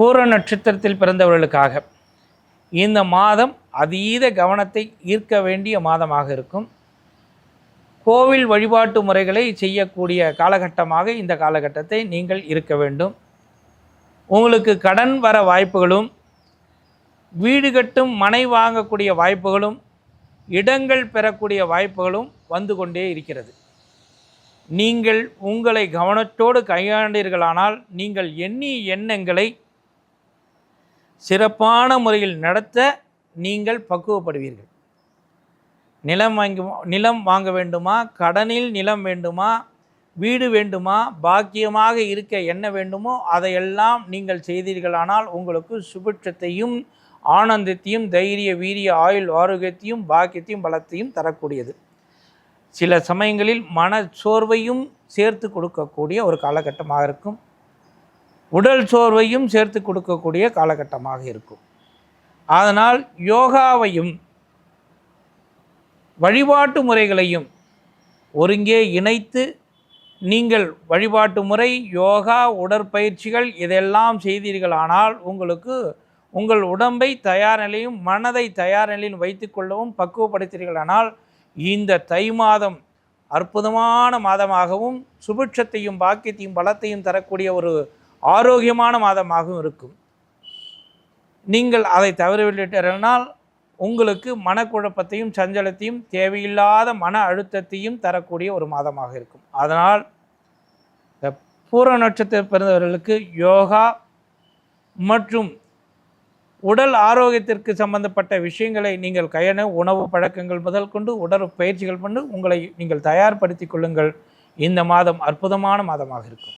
பூர நட்சத்திரத்தில் பிறந்தவர்களுக்காக. இந்த மாதம் அதீத கவனத்தை ஈர்க்க வேண்டிய மாதமாக இருக்கும். கோவில் வழிபாட்டு முறைகளை செய்யக்கூடிய காலகட்டமாக இந்த காலகட்டத்தை நீங்கள் இருக்க வேண்டும். உங்களுக்கு கடன் வர வாய்ப்புகளும் வீடு கட்டும் மனை வாங்கக்கூடிய வாய்ப்புகளும் இடங்கள் பெறக்கூடிய வாய்ப்புகளும் வந்து கொண்டே இருக்கிறது. நீங்கள் உங்களை கவனத்தோடு கையாண்டீர்களானால் நீங்கள் எண்ணிய எண்ணங்களை சிறப்பான முறையில் நடத்த நீங்கள் பக்குவப்படுவீர்கள். நிலம் வாங்கி நிலம் வாங்க வேண்டுமா? கடனில் நிலம் வேண்டுமா? வீடு வேண்டுமா? பாக்கியமாக இருக்க என்ன வேண்டுமோ? அதையெல்லாம் நீங்கள் செய்தீர்களானால் உங்களுக்கு சுபிட்சத்தையும் ஆனந்தத்தையும் தைரிய வீரிய ஆயுள் ஆரோக்கியத்தையும் பாக்கியத்தையும் பலத்தையும் தரக்கூடியது. சில சமயங்களில் மன சோர்வையும் சேர்த்து கொடுக்கக்கூடிய ஒரு காலகட்டமாக இருக்கும். உடல் சோர்வையும் சேர்த்து கொடுக்கக்கூடிய காலகட்டமாக இருக்கும். அதனால் யோகாவையும் வழிபாட்டு முறைகளையும் ஒருங்கே இணைத்து நீங்கள் வழிபாட்டு முறை யோகா உடற்பயிற்சிகள் இதெல்லாம் செய்தீர்களானால் உங்களுக்கு உங்கள் உடம்பை தயார் நிலையும் மனதை தயார் நிலையில் வைத்துக்கொள்ளவும் பக்குவப்படுத்தீர்களானால் இந்த தை மாதம் அற்புதமான மாதமாகவும் சுபிட்சத்தையும் பாக்கியத்தையும் பலத்தையும் தரக்கூடிய ஒரு ஆரோக்கியமான மாதமாகவும் இருக்கும். நீங்கள் அதை தவறவிட்டால் உங்களுக்கு மனக்குழப்பத்தையும் சஞ்சலத்தையும் தேவையில்லாத மன அழுத்தத்தையும் தரக்கூடிய ஒரு மாதமாக இருக்கும். அதனால் இந்த பூர நட்சத்திரம் பிறந்தவர்களுக்கு யோகா மற்றும் உடல் ஆரோக்கியத்திற்கு சம்பந்தப்பட்ட விஷயங்களை நீங்கள் கையண உணவு பழக்கங்கள் முதல் கொண்டு உடல் பயிற்சிகள் பண்ணி உங்களை நீங்கள் தயார்படுத்திக் கொள்ளுங்கள். இந்த மாதம் அற்புதமான மாதமாக இருக்கும்.